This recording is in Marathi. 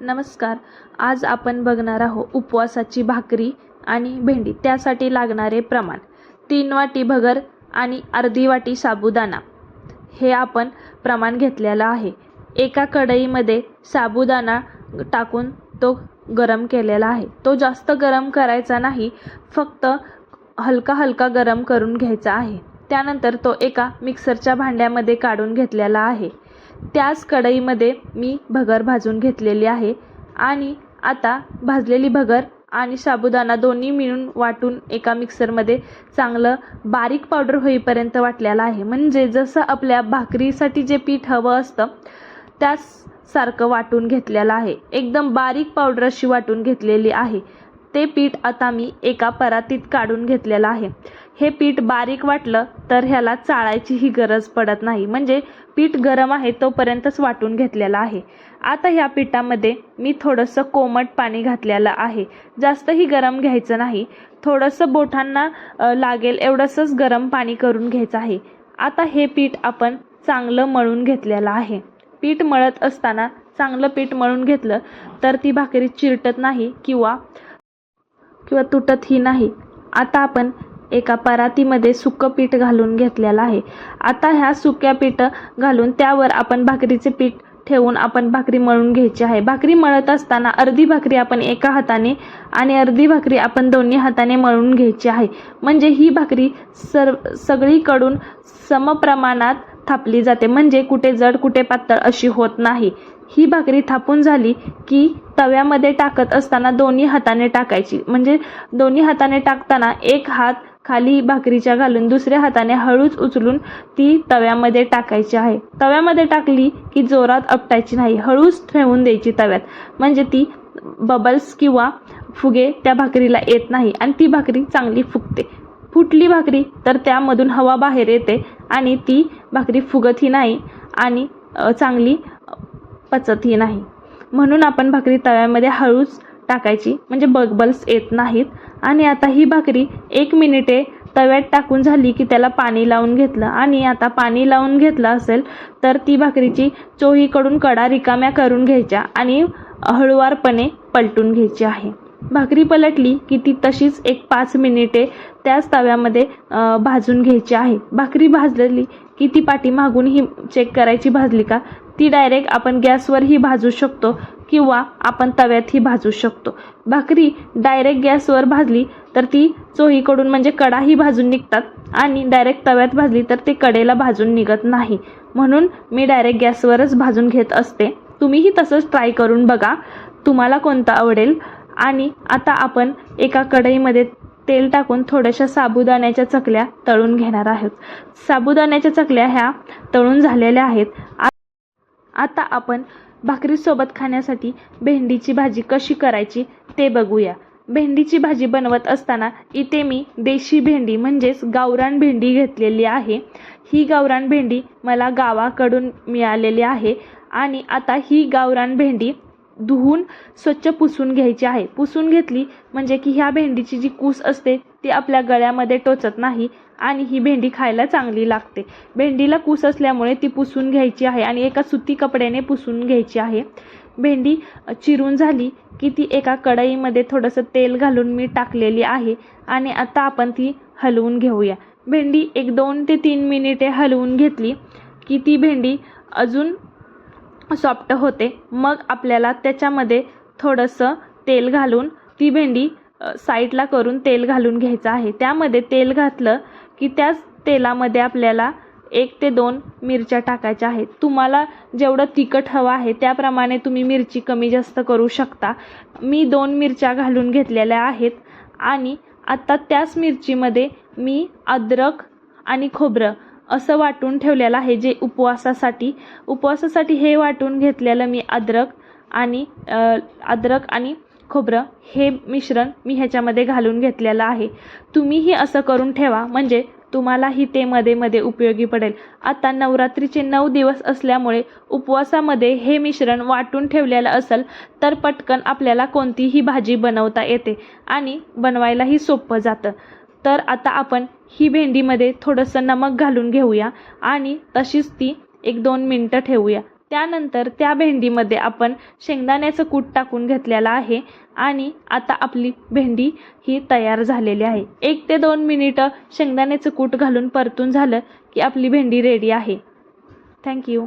नमस्कार. आज आपण बघणार आहोत उपवासाची भाकरी आणि भेंडी. त्यासाठी लागणारे प्रमाण. तीन वाटी भगर आणि अर्धी वाटी साबुदाणा. हे आपण प्रमाण घेतलेलं आहे. एका कढईमध्ये साबुदाणा टाकून तो गरम केलेला आहे. तो जास्त गरम करायचा नाही फक्त हलका हलका गरम करून घ्यायचा आहे. त्यानंतर तो एका मिक्सरच्या भांड्यामध्ये काढून घेतलेला आहे. त्याच कढईमध्ये मी भगर भाजून घेतलेली आहे आणि आता भाजलेली भगर आणि साबुदाणा दोन्ही मिळून वाटून एका मिक्सरमध्ये चांगलं बारीक पावडर होईपर्यंत वाटलेलं आहे. म्हणजे जसं आपल्या भाकरीसाठी जे पीठ हवं असतं त्याच सारखं वाटून घेतलेलं आहे. एकदम बारीक पावडर अशी वाटून घेतलेली आहे. ते पीठ आता मी एका परातीत काढून घेतलेलं आहे. हे पीठ बारीक वाटलं तर ह्याला चाळायचीही गरज पडत नाही. म्हणजे पीठ गरम आहे तोपर्यंतच वाटून घेतलेलं आहे. आता ह्या पिठामध्ये मी थोडंसं कोमट पाणी घातलेलं आहे. जास्तही गरम घ्यायचं नाही. थोडंसं बोटांना लागेल एवढंसंच गरम पाणी करून घ्यायचं आहे. आता हे पीठ आपण चांगलं मळून घेतलेलं आहे. पीठ मळत असताना चांगलं पीठ मळून घेतलं तर ती भाकरी चिरटत नाही किंवा किंवा तुटतही नाही. आता आपण एका परातीमध्ये सुकं पीठ घालून घेतलेलं आहे. आता ह्या सुक्या पीठ घालून त्यावर आपण भाकरीचे पीठ ठेवून आपण भाकरी मळून घ्यायची आहे. भाकरी मळत असताना अर्धी भाकरी आपण एका हाताने आणि अर्धी भाकरी आपण दोन्ही हाताने मळून घ्यायची आहे. म्हणजे ही भाकरी सर सगळीकडून समप्रमाणात थापली जाते. म्हणजे कुठे जड कुठे पातळ अशी होत नाही. ही भाकरी थापून झाली की तव्यामध्ये टाकत असताना दोन्ही हाताने टाकायची. म्हणजे दोन्ही हाताने टाकताना एक हात खाली भाकरीच्या घालून दुसऱ्या हाताने हळूच उचलून ती तव्यामध्ये टाकायची आहे. तव्यामध्ये टाकली की जोरात आपटायची नाही. हळूच ठेवून द्यायची तव्यात. म्हणजे ती बबल्स किंवा फुगे त्या भाकरीला येत नाही आणि ती भाकरी चांगली फुगते. फुटली भाकरी तर त्यामधून हवा बाहेर येते आणि ती भाकरी फुगतही नाही आणि चांगली पचतही नाही. म्हणून आपण भाकरी तव्यामध्ये हळूच टाकायची. म्हणजे बबल्स येत नाहीत. आणि आता ही भाकरी एक मिनिटे तव्यात टाकून झाली की त्याला पाणी लावून घेतलं. आणि आता पाणी लावून घेतलं असेल तर ती भाकरीची चोहीकडून कडा रिकाम्या करून घ्यायच्या आणि हळुवारपणे पलटून घ्यायची आहे. भाकरी पलटली की ती तशीच एक पाच मिनिटे त्याच तव्यामध्ये भाजून घ्यायची आहे. भाकरी भाजलेली की ती ही चेक करायची भाजली का? ती डायरेक्ट आपण गॅसवरही भाजू शकतो किंवा आपण तव्यातही भाजू शकतो. भाकरी डायरेक्ट गॅसवर भाजली तर ती चोहीकडून म्हणजे कडाही भाजून निघतात आणि डायरेक्ट तव्यात भाजली तर ते कडेला भाजून निघत नाही. म्हणून मी डायरेक्ट गॅसवरच भाजून घेत असते. तुम्हीही तसंच ट्राय करून बघा. तुम्हाला कोणतं आवडेल? आणि आता आपण एका कढईमध्ये तेल टाकून थोड्याशा साबुदाण्याच्या चकल्या तळून घेणार आहोत. साबुदाण्याच्या चकल्या ह्या तळून झालेल्या आहेत. आ- आता आपण भाकरीसोबत खाण्यासाठी भेंडीची भाजी कशी करायची ते बघूया. भेंडीची भाजी बनवत असताना इथे मी देशी भेंडी म्हणजेच गावरान भेंडी घेतलेली आहे. ही गावरान भेंडी मला गावाकडून मिळालेली आहे आणि आता ही गावरान भेंडी धुवून स्वच्छ पुसून घ्यायची आहे. पुसून घेतली म्हणजे की ह्या भेंडीची जी कूस असते ती आपल्या गळ्यामध्ये टोचत नाही आणि ही भेंडी खायला चांगली लागते. भेंडीला कूस असल्यामुळे ती पुसून घ्यायची आहे आणि एका सुती कपड्याने पुसून घ्यायची आहे. भेंडी चिरून झाली की ती एका कढईमध्ये थोडंसं तेल घालून मी टाकलेली आहे आणि आता आपण ती हलवून घेऊया. भेंडी एक दोन ते तीन मिनिटे हलवून घेतली की ती भेंडी अजून सॉफ्ट होते. मग आपल्याला त्याच्यामध्ये थोडंसं तेल घालून ती भेंडी साईडला करून तेल घालून घ्यायचं आहे. त्यामध्ये तेल घातलं की त्याच तेलामध्ये आपल्याला एक ते दोन मिरच्या टाकायच्या आहेत. तुम्हाला जेवढं तिखट हवं आहे त्याप्रमाणे तुम्ही मिरची कमी जास्त करू शकता. मी दोन मिरच्या घालून घेतलेल्या आहेत आणि आता त्याच मिरचीमध्ये मी अद्रक आणि खोबरं असं वाटून ठेवलेलं आहे जे उपवासासाठी. उपवासासाठी हे वाटून घेतलेलं मी अद्रक आणि अद्रक आणि खोबरं हे मिश्रण मी ह्याच्यामध्ये घालून घेतलेलं आहे. तुम्हीही असं करून ठेवा म्हणजे तुम्हालाही ते मध्ये मध्ये उपयोगी पडेल. आता नवरात्रीचे नऊ दिवस असल्यामुळे उपवासामध्ये हे मिश्रण वाटून ठेवलेलं असेल तर पटकन आपल्याला कोणतीही भाजी बनवता येते आणि बनवायलाही सोपं जातं. तर आता आपण ही भेंडीमध्ये थोडंसं नमक घालून घेऊया आणि तशीच ती एक दोन मिनटं ठेवूया. त्यानंतर त्या भेंडीमध्ये आपण शेंगदाण्याचं कूट टाकून घेतलेलं आहे आणि आता आपली भेंडी ही तयार झालेली आहे. एक ते दोन मिनिटं शेंगदाण्याचं कूट घालून परतून झालं की आपली भेंडी रेडी आहे. थँक्यू